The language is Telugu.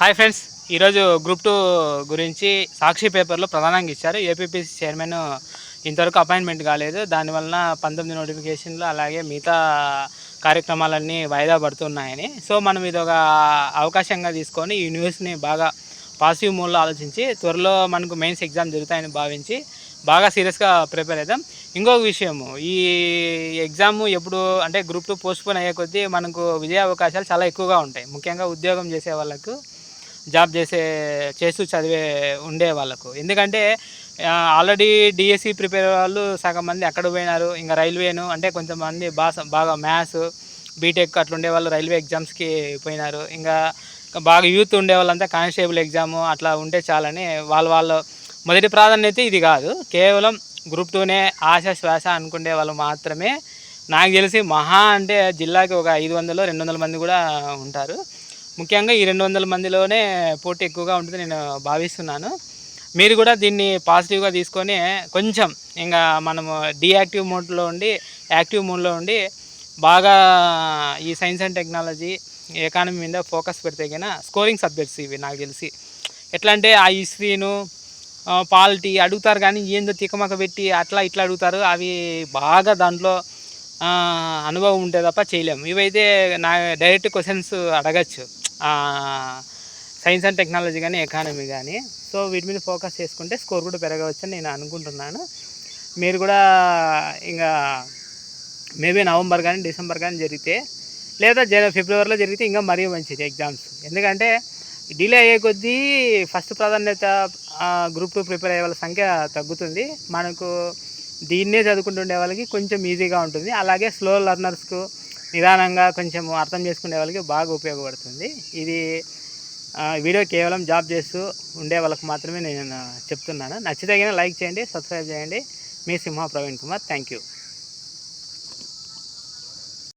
హాయ్ ఫ్రెండ్స్ ఈరోజు గ్రూప్ టూ గురించి సాక్షి పేపర్లో ప్రధానంగా ఇచ్చారు. ఏపీపీసీ చైర్మన్ ఇంతవరకు అపాయింట్మెంట్ కాలేదు. దానివలన పంతొమ్మిది నోటిఫికేషన్లు అలాగే మిగతా కార్యక్రమాలన్నీ వాయిదా పడుతున్నాయని. సో మనం ఇది ఒక అవకాశంగా తీసుకొని ఈ న్యూస్ని బాగా పాజిటివ్ మూడ్లో ఆలోచించి త్వరలో మనకు మెయిన్స్ ఎగ్జామ్ జరుగుతాయని భావించి బాగా సీరియస్గా ప్రిపేర్ అవుదాం ఇంకొక విషయము ఈ ఎగ్జామ్ ఎప్పుడు అంటే గ్రూప్ టూ పోస్ట్పోన్ అయ్యే కొద్దీ మనకు విజయ అవకాశాలు చాలా ఎక్కువగా ఉంటాయి. ముఖ్యంగా ఉద్యోగం చేసే వాళ్ళకు జాబ్ చేసే చేస్తూ చదివే ఉండే వాళ్ళకు. ఎందుకంటే ఆల్రెడీ డిఎస్సి ప్రిపేర్ వాళ్ళు సగం మంది అక్కడ పోయినారు. ఇంకా రైల్వేను అంటే కొంతమంది బాగా బాగా మ్యాథ్స్ బీటెక్ అట్లా ఉండే వాళ్ళు రైల్వే ఎగ్జామ్స్కి పోయినారు. ఇంకా బాగా యూత్ ఉండే వాళ్ళంతా కానిస్టేబుల్ ఎగ్జామ్ అట్లా ఉంటే చాలని వాళ్ళ వాళ్ళు మొదటి ప్రాధాన్యత ఇది కాదు. కేవలం గ్రూప్ టూనే ఆశ శ్వాస అనుకునే వాళ్ళు మాత్రమే. నాకు తెలిసి మహా అంటే జిల్లాకి ఒక ఐదు వందలు రెండు వందల మంది కూడా ఉంటారు. ముఖ్యంగా ఈ రెండు వందల మందిలోనే పోటీ ఎక్కువగా ఉంటుంది నేను భావిస్తున్నాను. మీరు కూడా దీన్ని పాజిటివ్గా తీసుకొని కొంచెం ఇంకా మనము డీయాక్టివ్ మోడ్లో ఉండి యాక్టివ్ మోడ్లో ఉండి బాగా ఈ సైన్స్ అండ్ టెక్నాలజీ ఎకానమీ మీద ఫోకస్ పెడితే కన్నా స్కోరింగ్ సబ్జెక్ట్స్ ఇవి నాకు తెలిసి. ఎట్లా అంటే ఆ హిస్టరీను పాలిటీ అడుగుతారు కానీ ఏందో తికమక పెట్టి అట్లా ఇట్లా అడుగుతారు అవి బాగా దాంట్లో అనుభవం ఉంటే తప్ప చేయలేము ఇవైతే నా డైరెక్ట్ క్వశ్చన్స్ అడగచ్చు. సైన్స్ అండ్ టెక్నాలజీ కానీ ఎకానమీ కానీ. సో వీటి మీద ఫోకస్ చేసుకుంటే స్కోర్ కూడా పెరగవచ్చని నేను అనుకుంటున్నాను. మీరు కూడా ఇంకా మేబీ నవంబర్ కానీ డిసెంబర్ కానీ జరిగితే లేదా జన ఫిబ్రవరిలో జరిగితే ఇంకా మరీ మంచిది ఎగ్జామ్స్. ఎందుకంటే డిలే అయ్యే కొద్దీ ఫస్ట్ ప్రాధాన్యత గ్రూప్ టూ ప్రిపేర్ అయ్యే వాళ్ళ సంఖ్య తగ్గుతుంది. మనకు దీన్నే చదువుకుంటుండే వాళ్ళకి కొంచెం ఈజీగా ఉంటుంది. అలాగే స్లో లర్నర్స్కు నిదానంగా కొంచెం అర్థం చేసుకునే వాళ్ళకి బాగా ఉపయోగపడుతుంది. ఇది వీడియో కేవలం జాబ్ చేస్తూ ఉండే వాళ్ళకి మాత్రమే నేను చెప్తున్నాను. నచ్చితే లైక్ చేయండి సబ్స్క్రైబ్ చేయండి. మీ సింహ ప్రవీణ్ కుమార్ థ్యాంక్ యూ